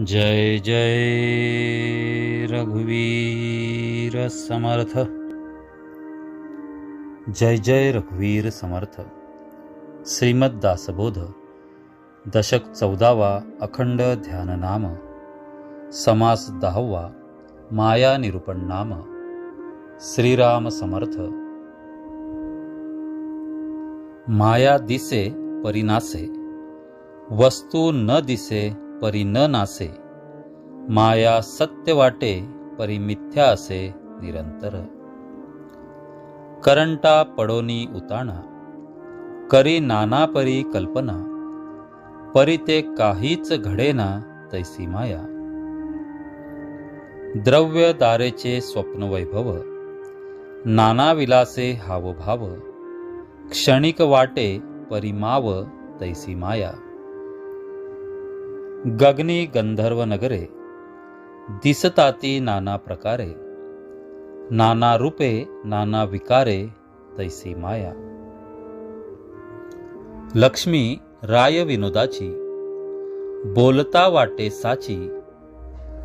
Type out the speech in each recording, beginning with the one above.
जय जय रघुवीर समर्थ। जय जय रघुवीर समर्थ। श्रीमद दासबोध दशक चौदावा अखंड ध्याननाम। समास दहावा माया निरूपण नाम श्रीराम समर्थ। माया दिसे परिनासे वस्तू न दिसे परी न नासे. माया सत्य वाटे परी मिथ्या असे निरंतर. करंटा पडोनी उताणा. करी नाना परी कल्पना. परी ते काहीच घडेना तैसी माया. द्रव्य दारेचे स्वप्न वैभव. नाना विलासे हावभाव. क्षणिक वाटे परिमाव तैसी माया. गगनी गंधर्व नगरे दिसताती नाना प्रकारे नाना रूपे नाना विकारे तैसी माया। लक्ष्मी राय विनोदाची बोलता वाटे साची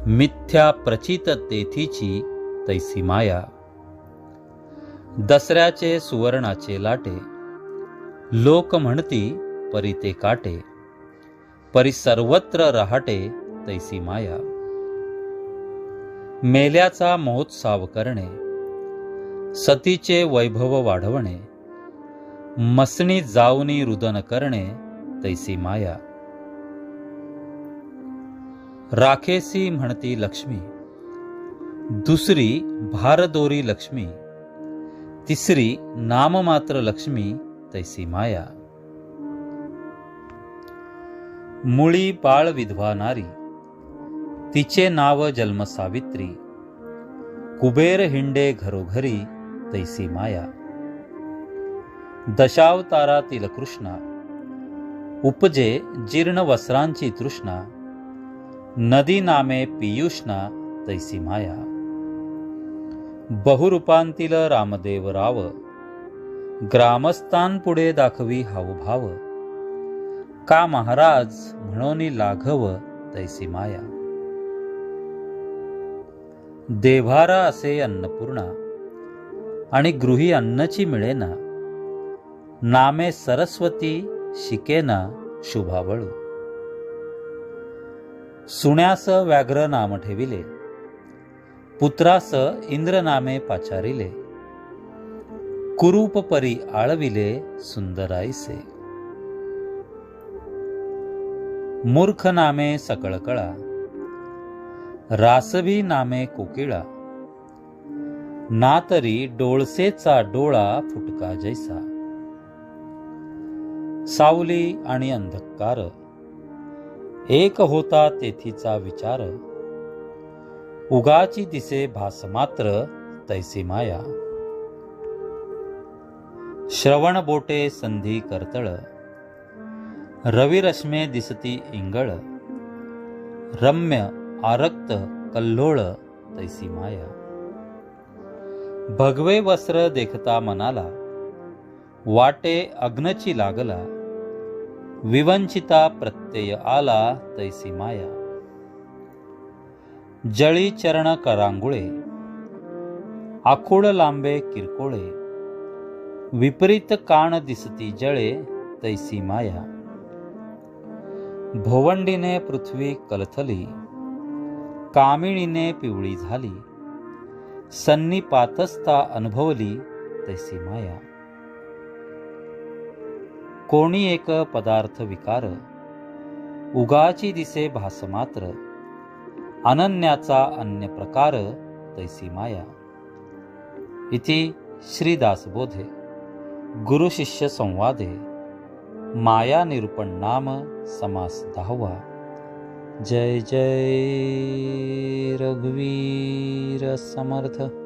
मिथ्या प्रचित तेथीची तैसी माया। दसऱ्याचे सुवर्णाचे लाटे लोक म्हणती परी ते काटे। परी सर्वत्र रहाटे तैसी माया. मेल्याचा महोत्साव करणे सतीचे वैभव वाढवणे मसणी जाऊनी रुदन करणे तैसी माया. राखेसी म्हणती लक्ष्मी दुसरी भारदोरी लक्ष्मी तिसरी नाममात्र लक्ष्मी तैसी माया. मुळी बाळ विधवा नारी. तिचे नाव जन्म सावित्री. कुबेर हिंडे घरोघरी तैसी माया. दशावतारातील कृष्णा उपजे जीर्ण वस्त्रांची तृष्णा. नदी नामे पियुष्णा तैसी माया. बहुरूपांतील रामदेव राव. ग्रामस्थांपुढे दाखवी हावभाव. का महाराज म्हणून लाघव तैसी माया? देभारा असे अन्नपूर्णा आणि गृही अन्नची मिळेना. नामे सरस्वती शिकेना शुभावळू. सुण्यास व्याघ्र नाम ठेविले. पुत्रास इंद्र नामे पाचारिले. कुरूप परी आळविले सुंदराईसे. मूर्ख नामे सकळकळा रासभी नामे कोकिळा. ना तरी डोळसेचा डोळा फुटका जैसा. सावली आणि अंधकार. एक होता तेथीचा विचार. उगाची दिसे भास मात्र तैसी माया. श्रवण बोटे संधी करतळ. रविरश्मे दिसती इंगळ रम्य आरक्त कल्लोळ तैसी माया. भगवे वस्त्र देखता मनाला वाटे अग्नची लागला विवंचिता प्रत्यय आला तैसी माया. जळी चरण करांगुळे आखूड लांबे किरकोळे विपरीत कान दिसती जळे तैसी माया. भोवंडीने पृथ्वी कलथली कामिणीने पिवळी झाली सन्निपातस्ता अनुभवली तैसी माया. कोणी एक पदार्थ विकार उगाची दिसे भासमात्र अनन्याचा अन्य प्रकार तैसी माया. इति श्रीदासबोधे गुरुशिष्य संवादे. माया निरूपण नाम समास दहावा. जय जय रघुवीर समर्थ.